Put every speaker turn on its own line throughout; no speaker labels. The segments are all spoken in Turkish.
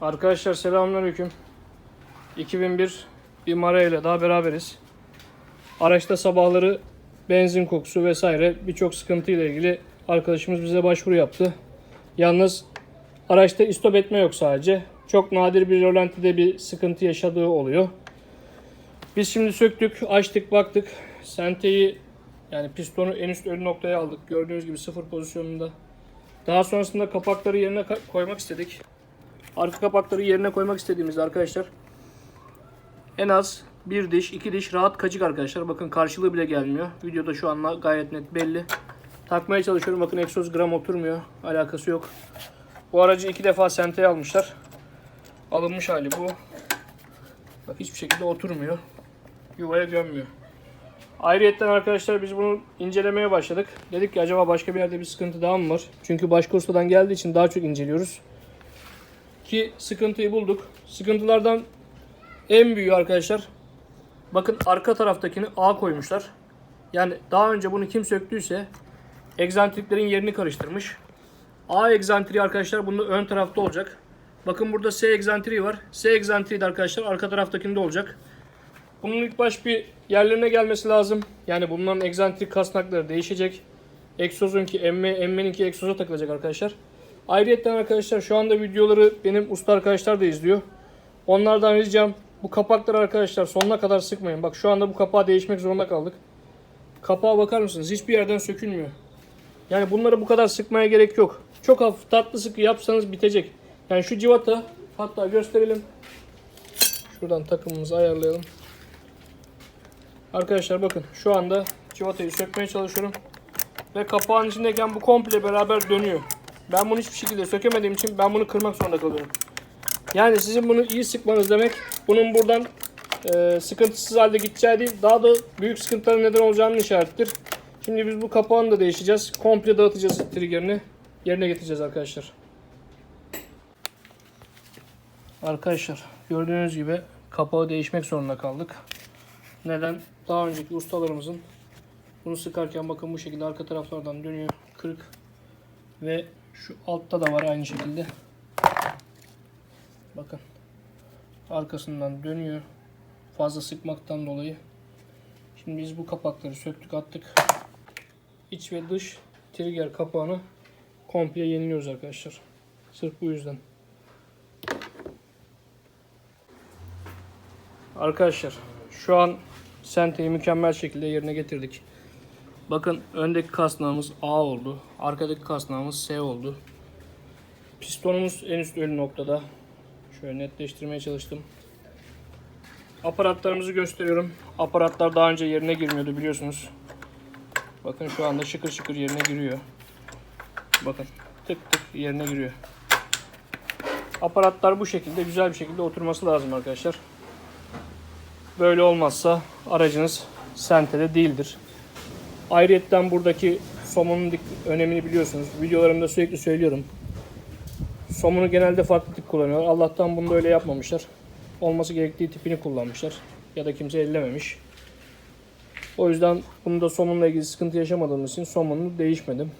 Arkadaşlar selamünaleyküm. 2001 bir ile daha beraberiz. Araçta sabahları benzin kokusu vesaire birçok sıkıntı ile ilgili arkadaşımız bize başvuru yaptı. Yalnız araçta istop etme yok sadece. Çok nadir bir rölantide bir sıkıntı yaşadığı oluyor. Biz şimdi söktük, açtık, baktık. Senteyi yani pistonu en üst ölü noktaya aldık. Gördüğünüz gibi sıfır pozisyonunda. Daha sonrasında kapakları yerine koymak istedik. Arka kapakları yerine koymak istediğimizde arkadaşlar en az bir diş, iki diş rahat kaçık arkadaşlar. Bakın karşılığı bile gelmiyor. Videoda şu an gayet net belli. Takmaya çalışıyorum. Bakın egzoz gram oturmuyor. Alakası yok. Bu aracı iki defa senteye almışlar. Alınmış hali bu. Bak hiçbir şekilde oturmuyor. Yuvaya gömmüyor. Ayrıyetten arkadaşlar biz bunu incelemeye başladık. Dedik ki acaba başka bir yerde bir sıkıntı daha mı var? Çünkü başka ustadan geldiği için daha çok inceliyoruz. Ki sıkıntıyı bulduk. Sıkıntılardan en büyüğü arkadaşlar. Bakın arka taraftakini A koymuşlar. Yani daha önce bunu kim söktüyse egzantriklerin yerini karıştırmış. A egzantriği arkadaşlar bunda ön tarafta olacak. Bakın burada S egzantriği var. S egzantriği de arkadaşlar arka taraftakinde olacak. Bunun ilk baş bir yerlerine gelmesi lazım. Yani bunların egzantrik kasnakları değişecek. Egzozunki emme, emmeninki egzoza takılacak arkadaşlar. Ayrıca arkadaşlar şu anda videoları benim usta arkadaşlar da izliyor. Onlardan ricam bu kapakları arkadaşlar sonuna kadar sıkmayın. Bak şu anda bu kapağı değişmek zorunda kaldık. Kapağa bakar mısınız? Hiçbir yerden sökülmüyor. Yani bunları bu kadar sıkmaya gerek yok. Çok hafif tatlı sıkı yapsanız bitecek. Yani şu civata hatta gösterelim. Şuradan takımımızı ayarlayalım. Arkadaşlar bakın şu anda civatayı sökmeye çalışıyorum. Ve kapağın içindeyken bu komple beraber dönüyor. Ben bunu hiçbir şekilde sökemediğim için ben bunu kırmak zorunda kalıyorum. Yani sizin bunu iyi sıkmanız demek bunun buradan e, sıkıntısız halde gideceği değil daha da büyük sıkıntıların neden olacağının işaretidir. Şimdi biz bu kapağını da değişeceğiz. Komple dağıtacağız triggerini. Yerine getireceğiz arkadaşlar. Arkadaşlar gördüğünüz gibi kapağı değişmek zorunda kaldık. Neden? Daha önceki ustalarımızın bunu sıkarken bakın bu şekilde arka taraflardan dönüyor. Kırık. Ve şu altta da var aynı şekilde. Bakın. Arkasından dönüyor. Fazla sıkmaktan dolayı. Şimdi biz bu kapakları söktük attık. İç ve dış trigger kapağını komple yeniliyoruz arkadaşlar. Sırf bu yüzden. Arkadaşlar şu an senteyi mükemmel şekilde yerine getirdik. Bakın öndeki kasnağımız A oldu. Arkadaki kasnağımız S oldu. Pistonumuz en üst ölü noktada. Şöyle netleştirmeye çalıştım. Aparatlarımızı gösteriyorum. Aparatlar daha önce yerine girmiyordu biliyorsunuz. Bakın şu anda şıkır şıkır yerine giriyor. Bakın tık tık yerine giriyor. Aparatlar bu şekilde güzel bir şekilde oturması lazım arkadaşlar. Böyle olmazsa aracınız sentede değildir. Ayrıyetten buradaki somunun dik- önemini biliyorsunuz. Videolarımda sürekli söylüyorum. Somunu genelde farklı tip kullanıyorlar. Allah'tan bunu da öyle yapmamışlar. Olması gerektiği tipini kullanmışlar. Ya da kimse ellememiş. O yüzden bunu da somunla ilgili sıkıntı yaşamadığımız için somununu değişmedim.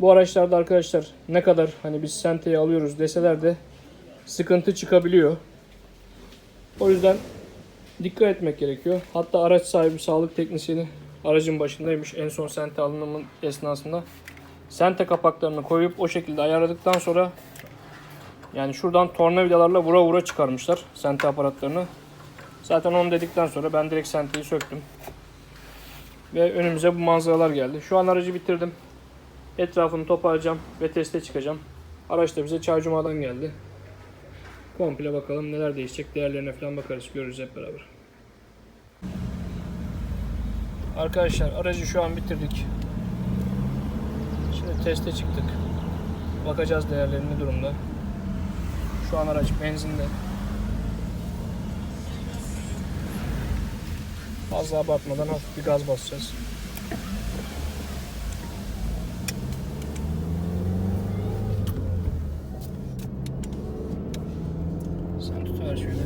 Bu araçlarda arkadaşlar ne kadar hani biz senteyi alıyoruz deseler de sıkıntı çıkabiliyor. O yüzden dikkat etmek gerekiyor. Hatta araç sahibi sağlık teknisyeni aracın başındaymış en son sente alınımın esnasında. Sente kapaklarını koyup o şekilde ayarladıktan sonra yani şuradan tornavidalarla vura vura çıkarmışlar sente aparatlarını. Zaten onu dedikten sonra ben direkt senteyi söktüm. Ve önümüze bu manzaralar geldi. Şu an aracı bitirdim. Etrafını toparlayacağım ve teste çıkacağım. Araç da bize Çaycuma'dan geldi. Komple bakalım neler değişecek. Değerlerine falan bakarız. Görürüz hep beraber. Arkadaşlar aracı şu an bitirdik. Şimdi teste çıktık. Bakacağız değerleri ne durumda. Şu an araç benzinde. Fazla abartmadan hafif bir gaz basacağız. Sen tut ver şöyle.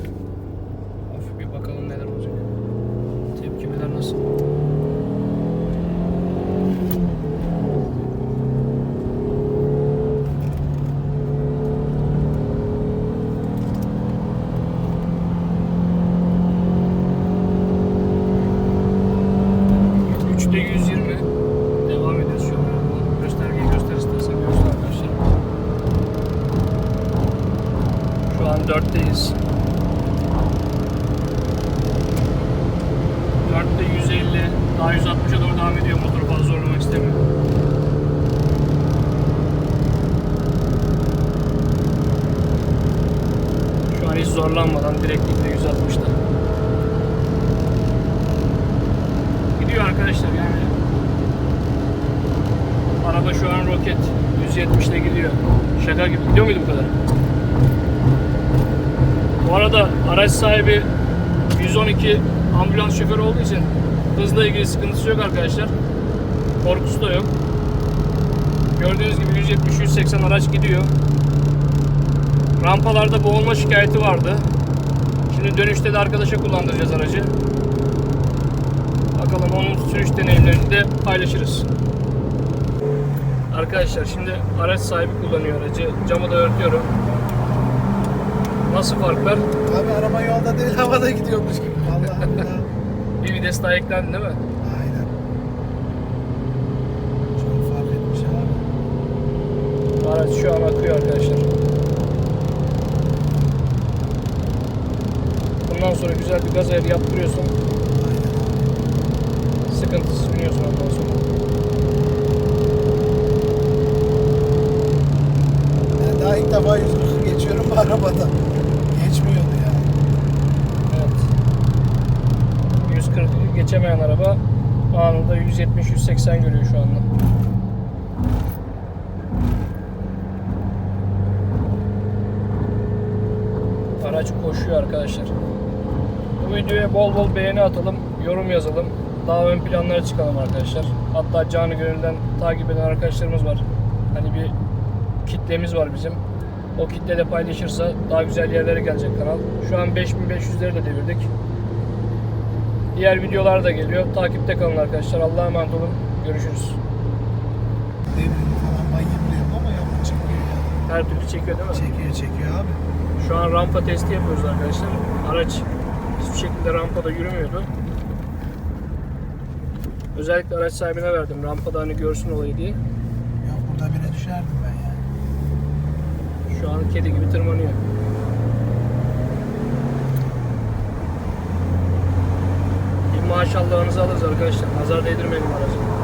Hafif bir bakalım neler olacak. Tepkimeler nasıl? an 4'teyiz. 4'te 150, daha 160'a doğru devam ediyor. Motoru fazla zorlamak istemiyorum. Şu an hiç zorlanmadan direkt gidiyor 160'da. Gidiyor arkadaşlar yani. Araba şu an roket 170'le gidiyor. Şaka gibi. Gidiyor muydu bu kadar? Arada araç sahibi 112 ambulans şoförü olduğu için hızla ilgili sıkıntısı yok arkadaşlar. Korkusu da yok. Gördüğünüz gibi 170-180 araç gidiyor. Rampalarda boğulma şikayeti vardı. Şimdi dönüşte de arkadaşa kullandıracağız aracı. Bakalım onun sürüş deneyimlerini de paylaşırız. Arkadaşlar şimdi araç sahibi kullanıyor aracı. Camı da örtüyorum. Nasıl farklar?
Abi araba yolda değil havada gidiyormuş gibi. Allah Allah.
Bir vites daha eklendi değil mi?
Aynen. Çok fark etmiş abi.
Araç şu an akıyor arkadaşlar. Bundan sonra güzel bir gaz ayarı yaptırıyorsun.
Aynen.
Sıkıntısız biniyorsun ondan sonra.
Ben daha ilk defa 140 geçiyorum bu arabada.
Geçemeyen araba anında 170-180 görüyor şu anda. Araç koşuyor arkadaşlar. Bu videoya bol bol beğeni atalım, yorum yazalım. Daha ön planlara çıkalım arkadaşlar. Hatta canı gönülden takip eden arkadaşlarımız var. Hani bir kitlemiz var bizim. O kitle de paylaşırsa daha güzel yerlere gelecek kanal. Şu an 5500'leri de devirdik. Diğer videolar da geliyor. Takipte kalın arkadaşlar. Allah'a emanet olun. Görüşürüz.
Devrini falan bayılıyor ama yapı çekiyor ya.
Her türlü çekiyor değil mi?
Çekiyor çekiyor abi.
Şu an rampa testi yapıyoruz arkadaşlar. Araç hiçbir şekilde rampada yürümüyordu. Özellikle araç sahibine verdim. Rampada hani görsün olayı diye.
Ya burada bile düşerdim ben ya.
Şu an kedi gibi tırmanıyor. Bir maşallahınızı alırız arkadaşlar. Nazar değdirmeyin aracı.